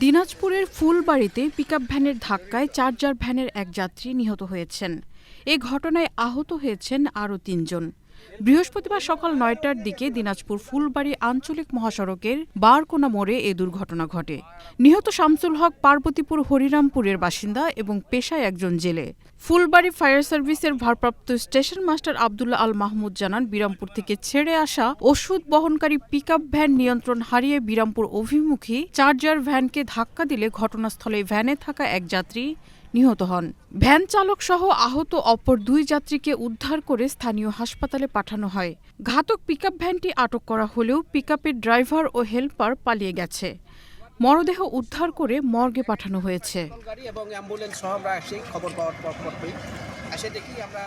দিনাজপুরের ফুলবাড়িতে পিকআপ ভ্যানের ধাক্কায় চার্জার ভ্যানের এক যাত্রী নিহত হয়েছেন। এ ঘটনায় আহত হয়েছেন আরও তিনজন। বৃহস্পতিবার সকাল নয়টার দিকে দিনাজপুর ফুলবাড়ি আঞ্চলিক মহাসড়কের বারকোনা মোড়ে এ দুর্ঘটনা ঘটে। নিহত শামসুল হক পার্বতীপুর হরিরামপুরের বাসিন্দা এবং পেশায় একজন জেলে। ফুলবাড়ি ফায়ার সার্ভিসের ভারপ্রাপ্ত স্টেশন মাস্টার আবদুল্লাহ আল মাহমুদ জানান, বিরামপুর থেকে ছেড়ে আসা ওষুধ বহনকারী পিকআপ ভ্যান নিয়ন্ত্রণ হারিয়ে বিরামপুর অভিমুখী চার্জার ভ্যানকে ধাক্কা দিলে ঘটনাস্থলে ভ্যানে থাকা এক যাত্রী নিহত হন। ভ্যান চালক সহ আহত অপর দুই যাত্রীকে উদ্ধার করে স্থানীয় হাসপাতালে পাঠানো হয়। ঘাতক পিকআপ ভ্যানটি আটক করা হলেও পিকআপের ড্রাইভার ও হেল্পার পালিয়ে গেছে। মরদেহ উদ্ধার করে মর্গে পাঠানো হয়েছে। আমরা খবর পাওয়ার পর দেখি আমরা